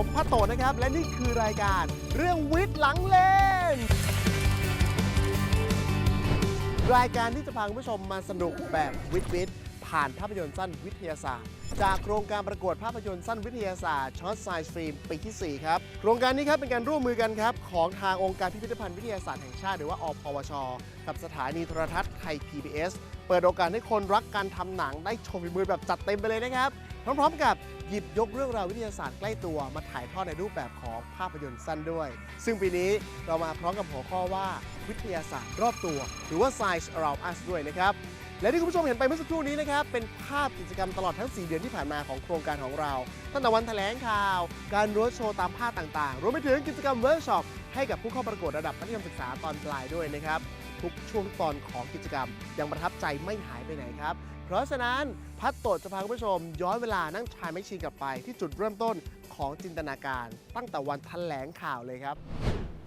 ผมพัตโตนะครับ และนี่คือรายการเรื่องวิทย์หลังเล่นรายการที่จะพาคุณผู้ชมมาสนุกแบบวิทย์วิทย์ผ่านภาพยนตร์สั้นวิทยาศาสตร์ จากโครงการประกวดภาพยนตร์สั้นวิทยาศาสตร์ช็อตไซส์ฟิล์มปีที่ 4 ครับ โครงการนี้ครับเป็นการร่วมมือกันครับ ของทางองค์การพิพิธภัณฑ์วิทยาศาสตร์แห่งชาติหรือว่าอพวช กับสถานีโทรทัศน์ไทย PBS เปิดโอกาสให้คนรักการทำหนังได้ชมฝีมือแบบจัดเต็มไปเลยนะครับ พร้อมๆกับหยิบยกเรื่องราววิทยาศาสตร์ใกล้ตัวมาถ่ายทอดในรูปแบบของภาพยนตร์สั้นด้วย ซึ่งปีนี้เรามาพร้อมกับหัวข้อว่าวิทยาศาสตร์รอบตัว หรือว่า Science Around Us ด้วยนะครับ และที่คุณผู้ชมเห็นไปเมื่อสักครู่นี้นะครับ เป็นภาพกิจกรรมตลอดทั้ง 4 เดือนที่ผ่านมาของโครงการของเราตั้งแต่วันแถลงข่าว การรถโชว์ตามภาคต่างๆ รวมไปถึงกิจกรรมเวิร์กช็อปให้กับผู้เข้าประกวดระดับมัธยมศึกษาตอนปลายด้วยนะครับทุกช่วงตอนของกิจกรรมยังประทับใจไม่หายไปไหนครับ เพราะฉะนั้น พัดโตดจะพาคุณผู้ชม ย้อนเวลานั่งชายไม่ชีกลับไป ที่จุดเริ่มต้นของจินตนาการ ตั้งแต่วันแถลงข่าวเลยครับครับ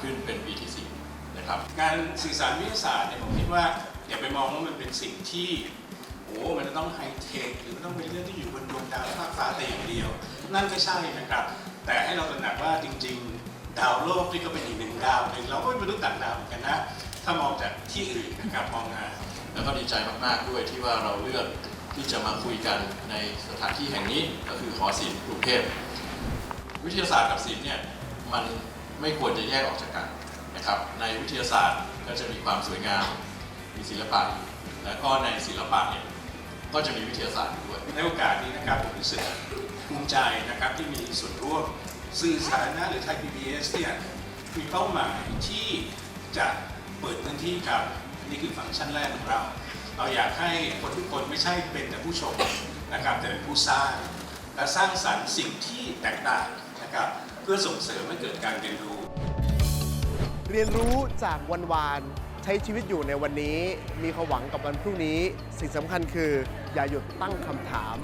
ขึ้นเป็นปีที่สี่นะครับการสื่อสารวิทยาศาสตร์เนี่ยผมคิดว่าอย่าไปมองว่ามันเป็นสิ่งที่โอ้มันจะต้องไฮเทคหรือมันต้องเป็นเรื่องที่อยู่บนดวงดาวภาคฟ้าแต่อย่างเดียว นั่นไม่ใช่นะครับ แต่ให้เราตระหนักว่าจริง ๆ ดาวโลกนี่ก็เป็นอีกหนึ่งดาวหนึ่งเราก็เป็นมนุษย์ต่างดาวเหมือนกันนะ ถ้ามองจากที่อื่นนะครับมองมาแล้วก็ดีใจมากๆด้วยที่ว่าเราเลือกที่จะมาคุยกันในสถานที่แห่งนี้ก็คือหอศิลป์กรุงเทพวิทยาศาสตร์กับศิลป์เนี่ยมัน ไม่ควรจะแยกออกจากกันนะครับ ในวิทยาศาสตร์ก็จะมีความสวยงาม มีศิลปะ แล้วก็ในศิลปะเนี่ยก็จะมีวิทยาศาสตร์ด้วย ในโอกาสนี้นะครับผมรู้สึกภูมิใจนะครับที่มีส่วนร่วมสื่อสาธารณะหรือไทย PBS เนี่ยมีเป้าหมายที่จะเปิดพื้นที่ครับนี่คือฟังก์ชันแรกของเรา เราอยากให้คนทุกคนไม่ใช่เป็นแต่ผู้ชมนะครับแต่เป็นผู้สร้าง และสร้างสรรค์สิ่งที่แตกต่างนะครับ พื่อส่งเสริมให้เกิดการเรียนรู้ เรียนรู้จากวันวาน ใช้ชีวิตอยู่ในวันนี้ มีความหวังกับวันพรุ่งนี้ สิ่งสำคัญคือ อย่าหยุดตั้งคำถาม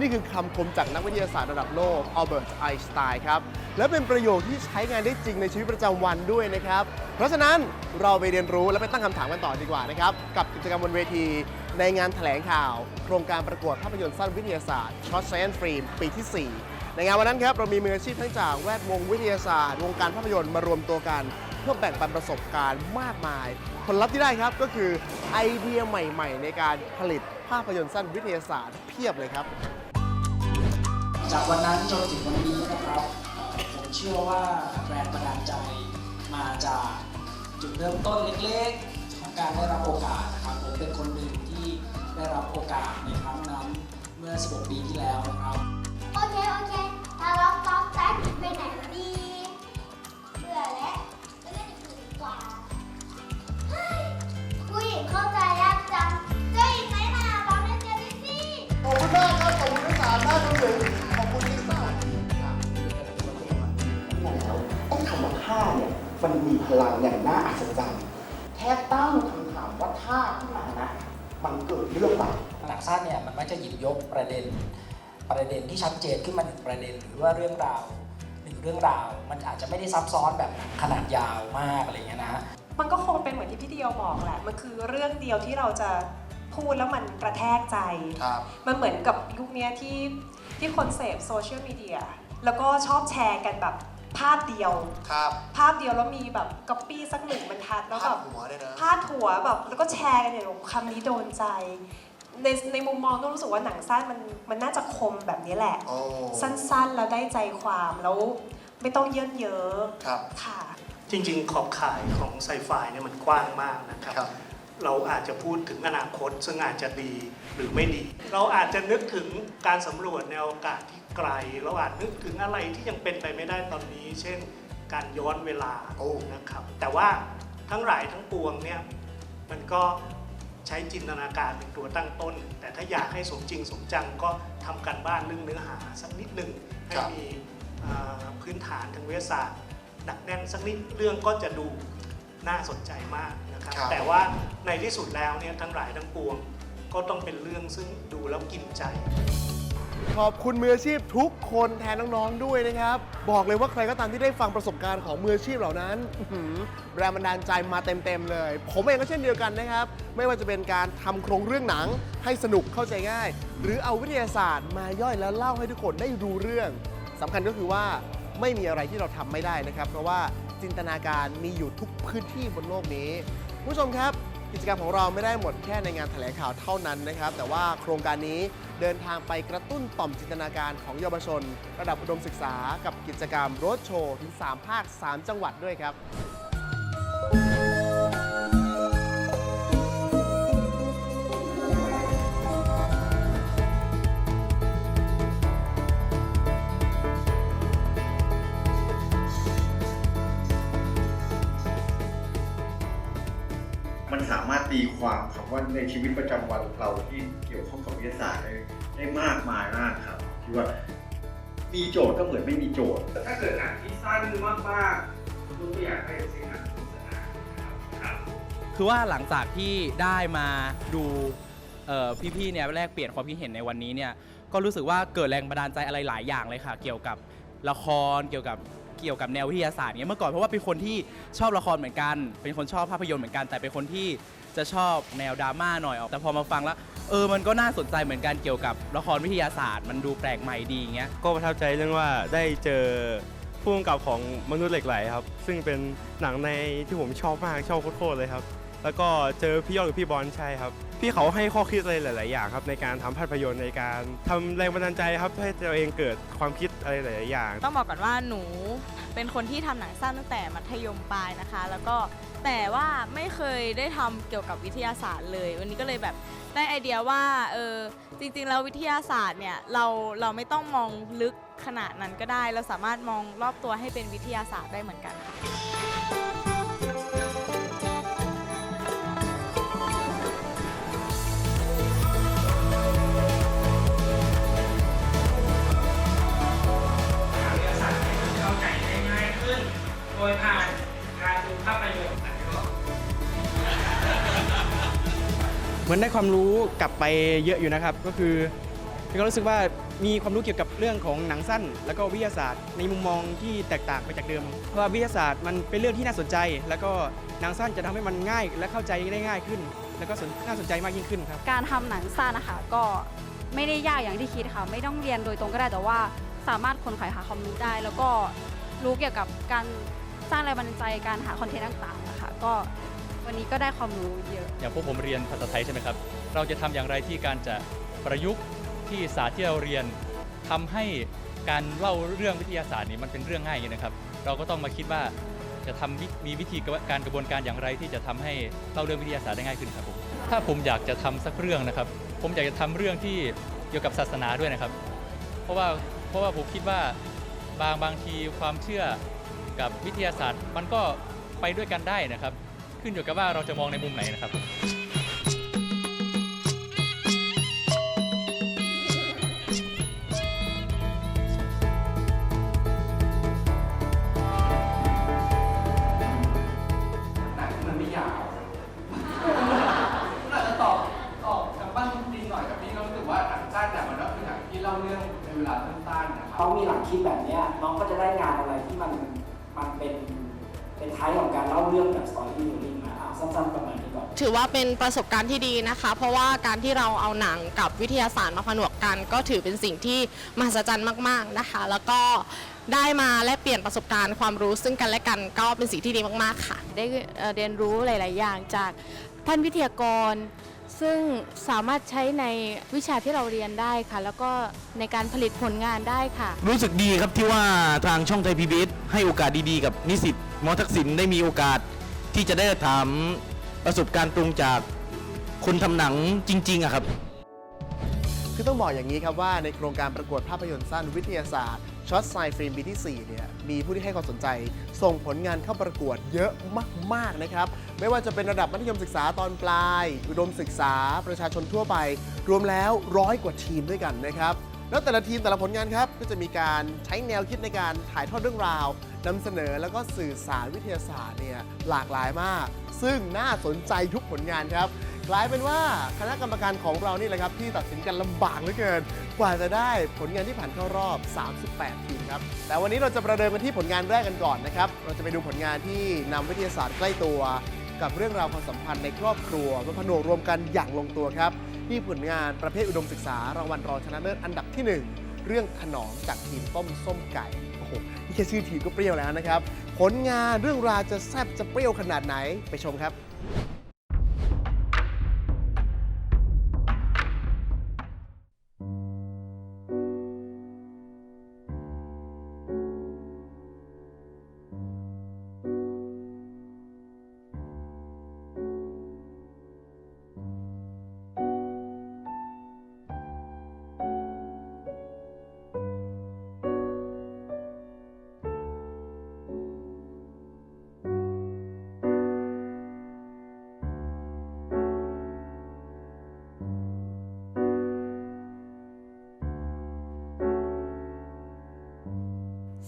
นี่คือคำคมจากนักวิทยาศาสตร์ระดับโลกอัลเบิร์ตไอน์สไตน์ครับ และเป็นประโยคที่ใช้งานได้จริงในชีวิตประจำวันด้วยนะครับ เพราะฉะนั้นเราไปเรียนรู้และไปตั้งคำถามกันต่อดีกว่านะครับ กับกิจกรรมบนเวที ในงานแถลงข่าว โครงการประกวดภาพยนตร์สั้นวิทยาศาสตร์ช็อตไซ n ์ฟิล์มปีที่ 4 ในงานวันนั้นครับเรามีมืออาชีพทั้งจากแวดวงวิทยาศาสตร์ วงการภาพยนตร์มารวมตัวกัน เพื่อแบ่งปันประสบการณ์มากมาย ผลลัพธ์ที่ได้ครับก็คือไอเดียใหม่ ๆ ในการผลิตภาพยนตร์สั้นวิทยาศาสตร์เพียบเลยครับ จากวันนั้นจนถึงวันนี้นะครับผมเชื่อว่าแรงบันดาลใจมาจากจุดเริ่มต้นเล็กๆของการได้รับโอกาสนะครับผมเป็นคนหนึ่งที่ได้รับโอกาสในครั้งนั้นเมื่อ 16 ปีที่แล้วนะครับโอเคโอเคทา ล็อกต๊อกแท็กไปไหนดี เบื่อแล้วไปเล่นอย่างอื่นดีกว่าเฮ้ยผู้หญิงเข้าใจยากจังเจ้าหญิงไหมมาเราเล่นเจนิซี่ขอบคุณมากครับขอบคุณทั้งสามท่านรวมถึงขอบคุณลิซ่าต้องคำว่าท่าเนี่ยมันมีพลังอย่างน่าอัศจรรย์แค่ตั้งคำถามว่าท่าขึ้นมานะ มันเกิดเรื่องใหม่หนังสั้นเนี่ยมันมักจะหยิบยกประเด็น ประเด็นที่ชัดเจนขึ้นมาหนึ่งประเด็น หรือว่าเรื่องราวหนึ่งเรื่องราว มันอาจจะไม่ได้ซับซ้อนแบบขนาดยาวมากอะไรอย่างเงี้ยนะฮะมันก็คงเป็นเหมือนที่พี่เดียวบอกแหละ มันคือเรื่องเดียวที่เราจะพูดแล้วมันกระแทกใจ ครับมันเหมือนกับยุคเนี้ยที่ที่คนเสพโซเชียลมีเดียแล้วก็ชอบแชร์กันแบบภาพเดียว ครับภาพเดียวแล้วมีแบบก๊อปปี้สักหนึ่งบรรทัดแล้วแบบหัวเลยนะ พาดหัวแบบแล้วก็แชร์กันอย่างโอ้โหคำนี้โดนใจ ในในมุมมองต้องรู้สึกว่าหนังสั้นมันมันน่าจะคมแบบนี้แหละโอ้สั้นๆแล้วได้ใจความแล้วไม่ต้องเยินเยอะครับ ค่ะ จริงๆ ขอบข่ายของไซไฟเนี่ยมันกว้างมากนะครับ ครับ เราอาจจะพูดถึงอนาคตซึ่งอาจจะดีหรือไม่ดี เราอาจจะนึกถึงการสำรวจในโอกาสที่ไกล เราอาจนึกถึงอะไรที่ยังเป็นไปไม่ได้ตอนนี้ เช่น การย้อนเวลาโอ้ นะครับ แต่ว่าทั้งหลายทั้งปวงเนี่ยมันก็ ใช้จินตนาการเป็นตัวตั้งต้น แต่ถ้าอยากให้สมจริงสมจังก็ทำการบ้านเรื่องเนื้อหาสักนิดหนึ่งให้มีเอ่อพื้นฐานทางวิทยาศาสตร์หนักแน่นสักนิดเรื่องก็จะดูน่าสนใจมากนะครับครับ แต่ว่าในที่สุดแล้วเนี่ยทั้งหลายทั้งปวง ก็ต้องเป็นเรื่องซึ่งดูแล้วกินใจ ขอบคุณมืออาชีพทุกคนแทนน้องๆด้วยนะครับ บอกเลยว่าใครก็ตามที่ได้ฟังประสบการณ์ของมืออาชีพเหล่านั้นอื้อหือแรงบันดาลใจมาเต็มๆเลย ผมเองก็เช่นเดียวกันนะครับ ไม่ว่าจะเป็นการทำโครงเรื่องหนังให้สนุกเข้าใจง่าย หรือเอาวิทยาศาสตร์มาย่อยแล้วเล่าให้ทุกคนได้รู้เรื่องสำคัญก็คือว่าไม่มีอะไรที่เราทำไม่ได้นะครับ เพราะว่าจินตนาการมีอยู่ทุกพื้นที่บนโลกนี้ผู้ชมครับ กิจกรรมของเราไม่ได้หมดแค่ในงานแถลงข่าวเท่านั้นนะครับ แต่ว่าโครงการนี้เดินทางไปกระตุ้นต่อมจินตนาการของเยาวชน ระดับอุดมศึกษากับกิจกรรมรถโชว์ถึง 3 ภาค 3 จังหวัดด้วยครับ ในชีวิตประจำวันเราที่เกี่ยวข้องกับวิทยาศาสตร์ได้ได้มากมายมากครับที่ว่ามีโจทย์ก็เหมือนไม่มีโจทย์ ถ้าเกิดหนังที่สั้นมากๆยกตัวอย่างให้เช่นหนังโฆษณาครับครับคือว่าหลังจากที่ได้มาดูเอ่อพี่ๆเนี่ยแลกเปลี่ยนความคิดเห็นในวันนี้เนี่ยก็รู้สึกว่าเกิดแรงบันดาลใจอะไรหลายอย่างเลยค่ะ เกี่ยวกับละครเกี่ยวกับเกี่ยวกับแนววิทยาศาสตร์เนี่ยเมื่อก่อนเพราะว่าเป็นคนที่ชอบละครเหมือนกัน เป็นคนชอบภาพยนตร์เหมือนกันแต่เป็นคนที่ จะชอบแนวดราม่าหน่อยออกแต่พอมาฟังแล้ว เออมันก็น่าสนใจเหมือนกันเกี่ยวกับละครวิทยาศาสตร์ มันดูแปลกใหม่ดีอย่างเงี้ยก็ประทับใจเรื่องว่าได้เจอผู้กำกับของมนุษย์เหล็กไหลครับ ซึ่งเป็นหนังในที่ผมชอบมากชอบโคตรๆเลยครับ แล้วก็เจอพี่ยอดกับพี่บอลใช่ครับ พี่เขาให้ข้อคิดอะไรหลาย ๆ อย่างครับในการทำภาพยนตร์ในการทำแรงบันดาลใจครับให้ตัวเองเกิดความคิดอะไรหลาย ๆ อย่าง ต้องบอกก่อนว่าหนูเป็นคนที่ทำหนังสั้นตั้งแต่มัธยมปลายนะคะ แล้วก็ แต่ว่าไม่เคยได้ทำเกี่ยวกับวิทยาศาสตร์เลย วันนี้ก็เลยแบบได้ไอเดียว่าเออจริงๆแล้ววิทยาศาสตร์เนี่ยเราเราไม่ต้องมองลึกขนาดนั้นก็ได้ เราสามารถมองรอบตัวให้เป็นวิทยาศาสตร์ได้เหมือนกันค่ะ วิทยาศาสตร์ให้เข้าใจได้ง่ายขึ้น โดยผ่าน มือนได้ความรู้กลับไปเยอะอยู่นะครับ ก็คือมีความรู้สึกว่ามีความรู้เกี่ยวกับเรื่องของหนังสั้น แล้วก็วิทยาศาสตร์ ในมุมมองที่แตกต่างไปจากเดิม เพราะว่าวิทยาศาสตร์มันเป็นเรื่องที่น่าสนใจ แล้วก็หนังสั้นจะทำให้มันง่าย และเข้าใจได้ง่ายขึ้น แล้วก็นน่าสนใจมากยิ่งขึ้นครับการทำหนังสั้นนะคะก็ไม่ได้ยากอย่างที่คิดค่ะ ไม่ต้องเรียนโดยตรงก็ได้แต่ว่าสามารถคนขายหาความรู้ได้ แล้วก็รู้เกี่ยวกับการสร้างแรงบันดาลใจการหาคอนเทนต์ต่างๆนะคะก็ วันนี้ก็ได้ความรู้เยอะ อย่างพวกผมเรียนภาษาไทยใช่ไหมครับ เราจะทำอย่างไรที่การจะประยุกต์ที่ศาสตร์ที่เราเรียนทำให้การเล่าเรื่องวิทยาศาสตร์นี่มันเป็นเรื่องง่ายอย่างนี้นะครับ เราก็ต้องมาคิดว่าจะทำวิมีวิธีการกระบวนการอย่างไร ที่จะทำให้เล่าเรื่องวิทยาศาสตร์ได้ง่ายขึ้นครับผม ถ้าผมอยากจะทำสักเรื่องนะครับ ผมอยากจะทำเรื่องที่เกี่ยวกับศาสนาด้วยนะครับ เพราะว่าเพราะว่าผมคิดว่าบางบางทีความเชื่อกับวิทยาศาสตร์ มันก็ไปด้วยกันได้นะครับ ขึ้นอยู่กับว่าเราจะมองในมุมไหนนะครับ หนังมันไม่ยาวน่าจะตอบตอบทางบ้านจริงหน่อยแต่พี่ก็รู้สึกว่าหนังสั้นเนี่ยมันก็คือหนังที่เล่าเรื่องในเวลาสั้นๆนะครับ เขามีหลักคิดแบบเนี้ยน้องก็จะได้งานอะไรที่มันมันเป็นเป็นท้ายของการเล่าเรื่องแบบสต ถือว่าเป็นประสบการณ์ที่ดีนะคะ เพราะว่าการที่เราเอาหนังกับวิทยาศาสตร์มาผนวกกัน ก็ถือเป็นสิ่งที่มหัศจรรย์มากๆนะคะ แล้วก็ได้มาแลกเปลี่ยนประสบการณ์ความรู้ซึ่งกันและกันก็เป็นสิ่งที่ดีมากๆค่ะ ได้เรียนรู้หลาย ๆ อย่างจากท่านวิทยากร ซึ่งสามารถใช้ในวิชาที่เราเรียนได้ค่ะ แล้วก็ในการผลิตผลงานได้ค่ะ รู้สึกดีครับที่ว่าทางช่องไทยพีบีให้โอกาสดีๆ กับนิสิตมอทักษิณได้มีโอกาสที่จะได้ถาม ประสบการณ์ตรงจากคนทำหนังจริงๆอะครับ คือต้องบอกอย่างนี้ครับว่าในโครงการประกวดภาพยนตร์สั้นวิทยาศาสตร์ช็อตไซฟิล์มปีที่ 4 เนี่ย มีผู้ที่ให้ความสนใจ ส่งผลงานเข้าประกวดเยอะมาก ๆ นะครับ ไม่ว่าจะเป็นระดับมัธยมศึกษาตอนปลาย อุดมศึกษาประชาชนทั่วไป รวมแล้วร้อยกว่าทีมด้วยกันนะครับ แล้วแต่ละทีมแต่ละผลงานครับ ก็จะมีการใช้แนวคิดในการถ่ายทอดเรื่องราว นำเสนอแล้วก็สื่อสารวิทยาศาสตร์เนี่ยหลากหลายมาก ซึ่งน่าสนใจทุกผลงานครับกลายเป็นว่าคณะกรรมการของเรานี่แหละครับ ที่ตัดสินกันลำบากเหลือเกิน กว่าจะได้ผลงานที่ผ่านเข้ารอบ 38 ทีมครับ แต่วันนี้เราจะประเดิมกันที่ผลงานแรกกันก่อนนะครับ เราจะไปดูผลงานที่นำวิทยาศาสตร์ใกล้ตัว กับเรื่องราวความสัมพันธ์ในครอบครัวมาผนวกรวมกันอย่างลงตัวครับ ที่ผลงานประเภทอุดมศึกษารางวัลรองชนะเลิศอันดับที่หนึ่ง เรื่องขนอมจากทีมต้มส้มไก่โอ้โหนี่แค่ชื่อทีมก็เปรี้ยวแล้วนะครับ ผลงานเรื่องราวจะแซ่บจะเปรี้ยวขนาดไหนไปชมครับ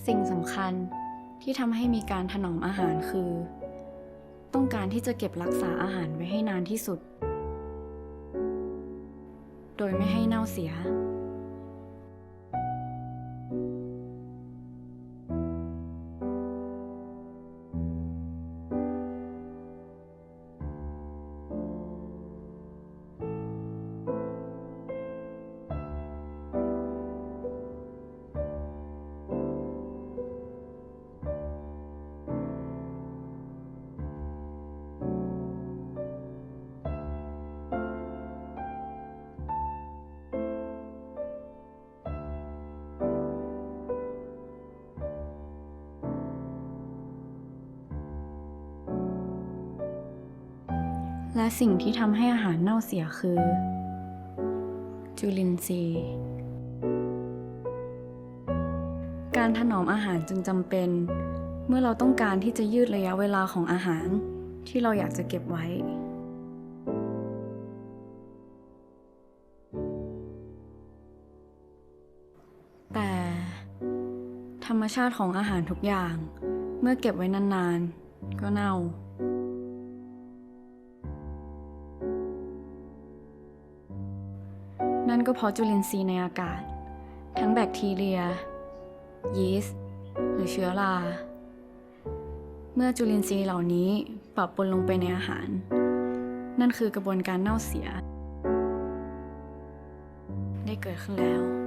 สิ่งสำคัญที่ทำให้มีการถนอมอาหารคือ ต้องการที่จะเก็บรักษาอาหารไว้ให้นานที่สุด โดยไม่ให้เน่าเสีย และสิ่งที่ทำให้อาหารเน่าเสียคือ จุลินทรีย์ การถนอมอาหารจึงจำเป็น เมื่อเราต้องการที่จะยืดระยะเวลาของอาหารที่เราอยากจะเก็บไว้ แต่ธรรมชาติของอาหารทุกอย่าง เมื่อเก็บไว้นานๆ ก็เน่า ก็เพราะจุลินทรีย์ในอากาศ ทั้งแบคทีเรีย ยีสต์ หรือเชื้อรา เมื่อจุลินทรีย์เหล่านี้ปรับปนลงไปในอาหาร นั่นคือกระบวนการเน่าเสีย ได้เกิดขึ้นแล้ว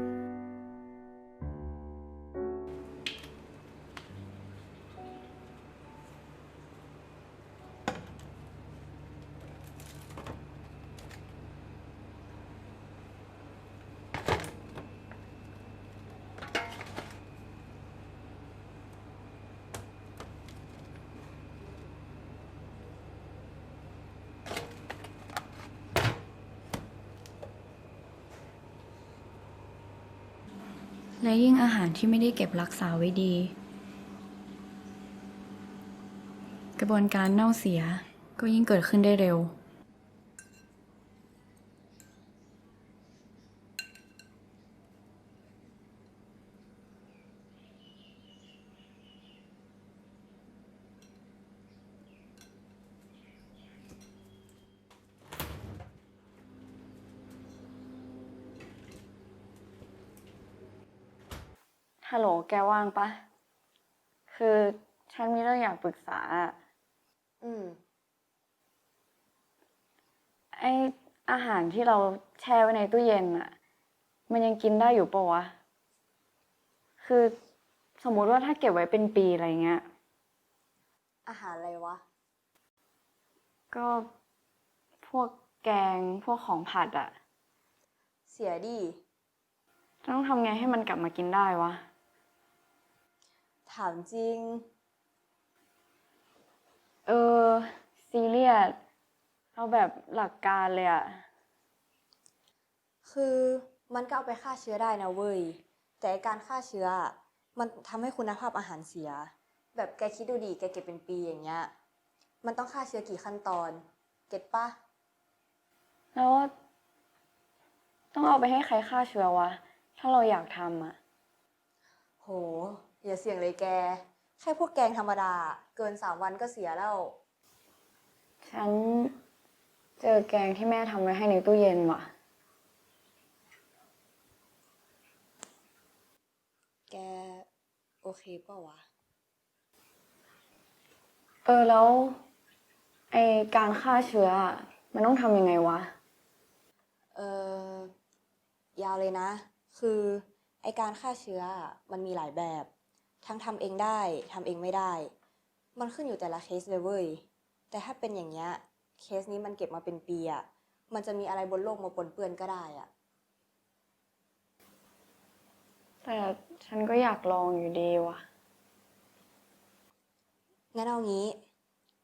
ยิ่งอาหารที่ไม่ได้เก็บรักษาไว้ดี กระบวนการเน่าเสียก็ยิ่งเกิดขึ้นได้เร็ว ฮัลโหลแกว่างปะ คือฉันมีเรื่องอยากปรึกษาอะอืม ไออาหารที่เราแช่ไว้ในตู้เย็นอะมันยังกินได้อยู่ปะวะ คือสมมุติว่าถ้าเก็บไว้เป็นปีอะไรเงี้ย อาหารอะไรวะ ก็พวกแกงพวกของผัดอะเสียดี ต้องทำไงให้มันกลับมากินได้วะ ถามจริง เออ ซีเรียส เอาแบบหลักการเลยอะคือมันก็เอาไปฆ่าเชื้อได้นะเว้ย แต่ไอ้การฆ่าเชื้ออะมันทำให้คุณภาพอาหารเสีย แบบแกคิดดูดิแกเก็บเป็นปีอย่างเงี้ย มันต้องฆ่าเชื้อกี่ขั้นตอน เก็ตปะ แล้วต้องเอาไปให้ใครฆ่าเชื้อวะ ถ้าเราอยากทำอะ โห อย่าเสี่ยงเลยแก แค่พวกแกงธรรมดา เกินสามวันก็เสียแล้ว ฉันเจอแกงที่แม่ทำไว้ให้ในตู้เย็นว่ะ แก โอเคเปล่าวะ เออแล้ว ไอการฆ่าเชื้ออะมันต้องทำยังไงวะ เออ ยาวเลยนะ คือ ไอการฆ่าเชื้ออะมันมีหลายแบบ ทั้งทำเองได้ทำเองไม่ได้ มันขึ้นอยู่แต่ละเคสเลยเว้ย แต่ถ้าเป็นอย่างเงี้ยเคสนี้มันเก็บมาเป็นปีอะมันจะมีอะไรบนโลกมาปนเปื้อนก็ได้อะแต่ฉันก็อยากลองอยู่ดีว่ะ งั้นเอางี้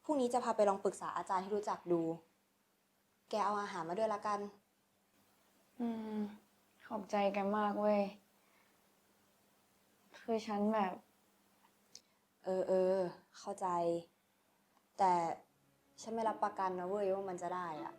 พรุ่งนี้จะพาไปลองปรึกษาอาจารย์ที่รู้จักดู แกเอาอาหารมาด้วยละกัน อืม ขอบใจแกมากเว้ย คือฉันแบบ เออเออ เข้าใจ แต่ฉันไม่รับประกันนะเว้ยว่ามันจะได้อะ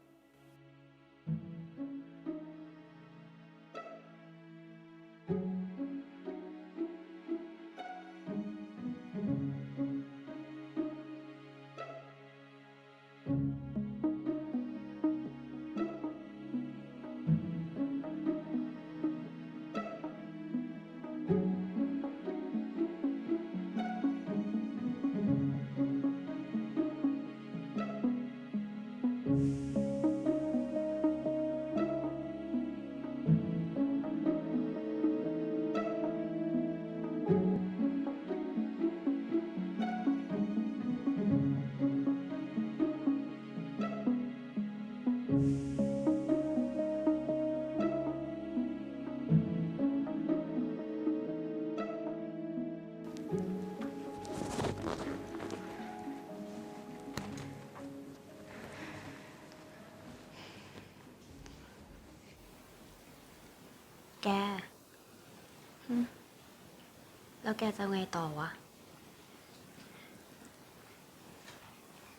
แล้วแกจะไงต่อวะ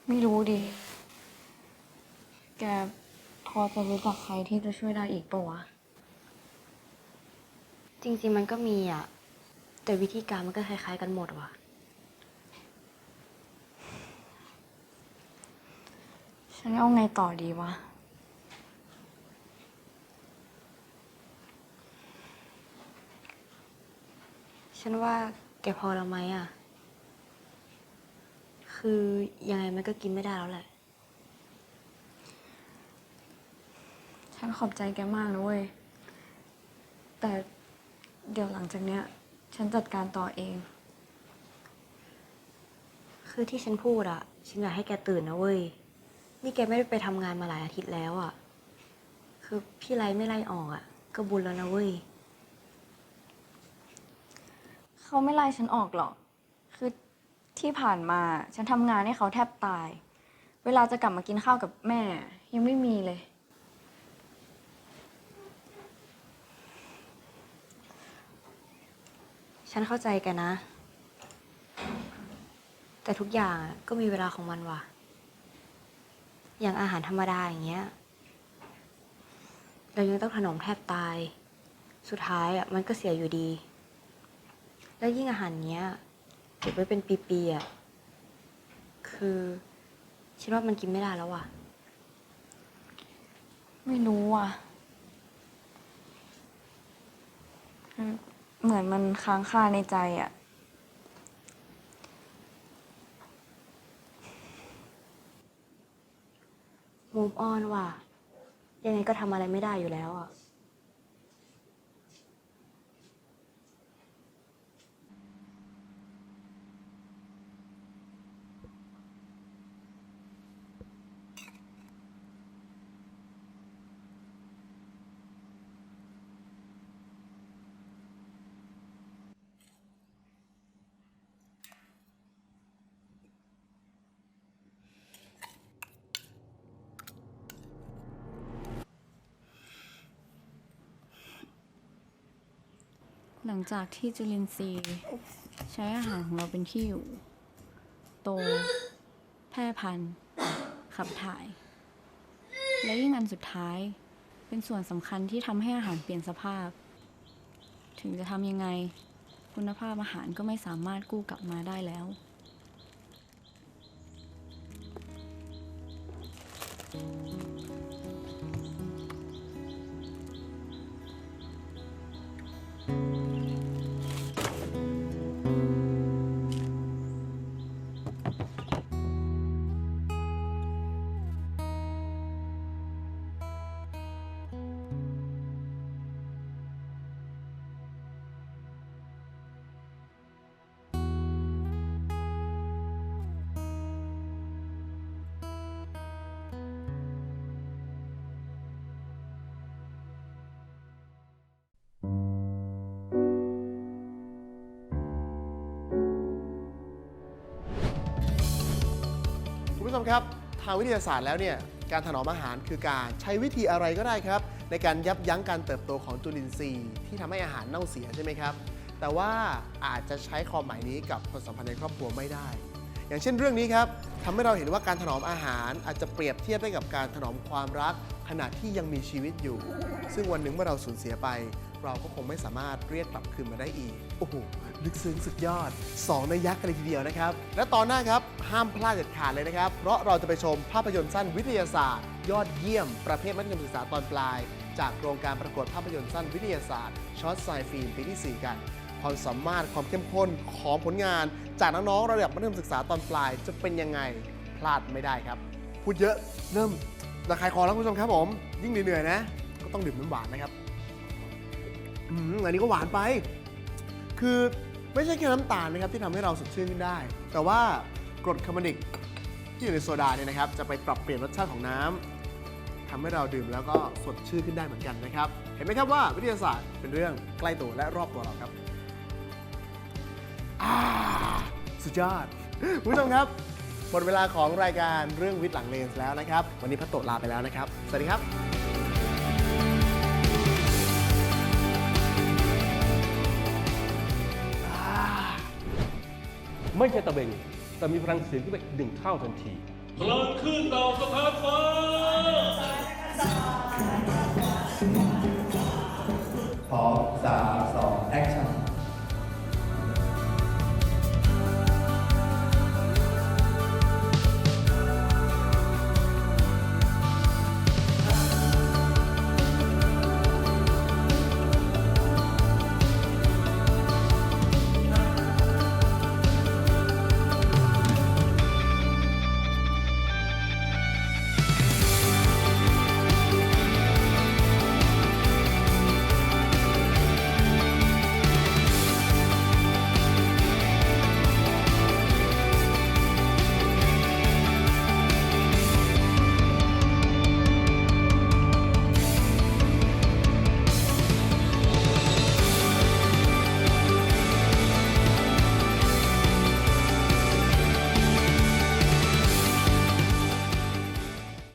ไม่รู้ดิ แกพอจะรู้จักใครที่จะช่วยได้อีกปะวะ จริงๆมันก็มีอะ แต่วิธีการมันก็คล้ายๆกันหมดว่ะ ฉันเอาไงต่อดีวะ ฉันว่าแกพอแล้วไหมอะ คือยังไงมันก็กินไม่ได้แล้วแหละ ฉันขอบใจแกมากนะเว้ย แต่เดี๋ยวหลังจากเนี้ย ฉันจัดการต่อเอง คือที่ฉันพูดอะ ฉันอยากให้แกตื่นนะเว้ย นี่แกไม่ได้ไปทำงานมาหลายอาทิตย์แล้วอะ คือพี่ไล่ไม่ไล่ออกอะ ก็บุญแล้วนะเว้ย เขาไม่ไล่ฉันออกหรอก คือที่ผ่านมาฉันทำงานให้เขาแทบตาย เวลาจะกลับมากินข้าวกับแม่ ยังไม่มีเลย ฉันเข้าใจแกนะ แต่ทุกอย่างอะก็มีเวลาของมันว่ะ อย่างอาหารธรรมดาอย่างเงี้ย เรายังต้องถนอมแทบตาย สุดท้ายอะมันก็เสียอยู่ดี แล้วยิ่งอาหารเนี้ยเก็บไว้เป็นปีๆอะ คือฉันว่ามันกินไม่ได้แล้วว่ะ ไม่รู้อะอืมเหมือนมันค้างคาในใจอะ move on ว่ะ ยังไงก็ทำอะไรไม่ได้อยู่แล้วอะ หลังจากที่จุลินทรีย์ ใช้อาหารของเราเป็นที่อยู่ โต แพร่พันธุ์ ขับถ่าย และยิ่งอันสุดท้าย เป็นส่วนสำคัญที่ทำให้อาหารเปลี่ยนสภาพ ถึงจะทำยังไง คุณภาพอาหารก็ไม่สามารถกู้กลับมาได้แล้ว ผู้ชมครับ ทางวิทยาศาสตร์แล้วเนี่ยการถนอมอาหารคือการใช้วิธีอะไรก็ได้ครับ ในการยับยั้งการเติบโตของจุลินทรีย์ที่ทำให้อาหารเน่าเสียใช่ไหมครับ แต่ว่าอาจจะใช้ความหมายนี้กับคนสัมพันธ์ในครอบครัวไม่ได้ อย่างเช่นเรื่องนี้ครับทำให้เราเห็นว่าการถนอมอาหารอาจจะเปรียบเทียบได้กับการถนอมความรักขณะที่ยังมีชีวิตอยู่ ซึ่งวันหนึ่งเมื่อเราสูญเสียไป เราก็คงไม่สามารถเรียกกลับคืนมาได้อีก โอ้โห ลึกซึ้งสุดยอด 2 ในยักษ์กันเลยทีเดียวนะครับ และตอนหน้าครับ ห้ามพลาดเด็ดขาดเลยนะครับ เพราะเราจะไปชมภาพยนตร์สั้นวิทยาศาสตร์ ยอดเยี่ยม ประเภทมัธยมศึกษาตอนปลาย จากโครงการประกวดภาพยนตร์สั้นวิทยาศาสตร์ช็อตไซฟิล์มปีที่ 4 กันความสามารถความเข้มข้นของผลงาน จากน้องๆระดับมัธยมศึกษาตอนปลายจะเป็นยังไงพลาดไม่ได้ครับ พูดเยอะเริ่มระคายคอแล้วคุณผู้ชมครับผม ยิ่งเหนื่อยๆนะ ก็ต้องดื่มน้ำหวานนะครับ อืมอันนี้ก็หวานไป คือไม่ใช่แค่น้ำตาลนะครับที่ทำให้เราสดชื่นขึ้นได้ แต่ว่ากรดคาร์บอนิกที่อยู่ในโซดาเนี่ยนะครับ จะไปปรับเปลี่ยนรสชาติของน้ำทำให้เราดื่มแล้วก็สดชื่นขึ้นได้เหมือนกันนะครับ เห็นไหมครับว่าวิทยาศาสตร์เป็นเรื่องใกล้ตัวและรอบตัวเราครับ อ่าสุดยอดคุณผู้ชมครับ หมดเวลาของรายการเรื่องวิทย์หลังเลนส์แล้วนะครับ วันนี้พัตโตะลาไปแล้วนะครับ สวัสดีครับ ไม่ใช่ตะเบง แต่มีพลังเสียงขึ้นไปหนึ่งเท่าทันที พลังขึ้นดาวสถานฟ้า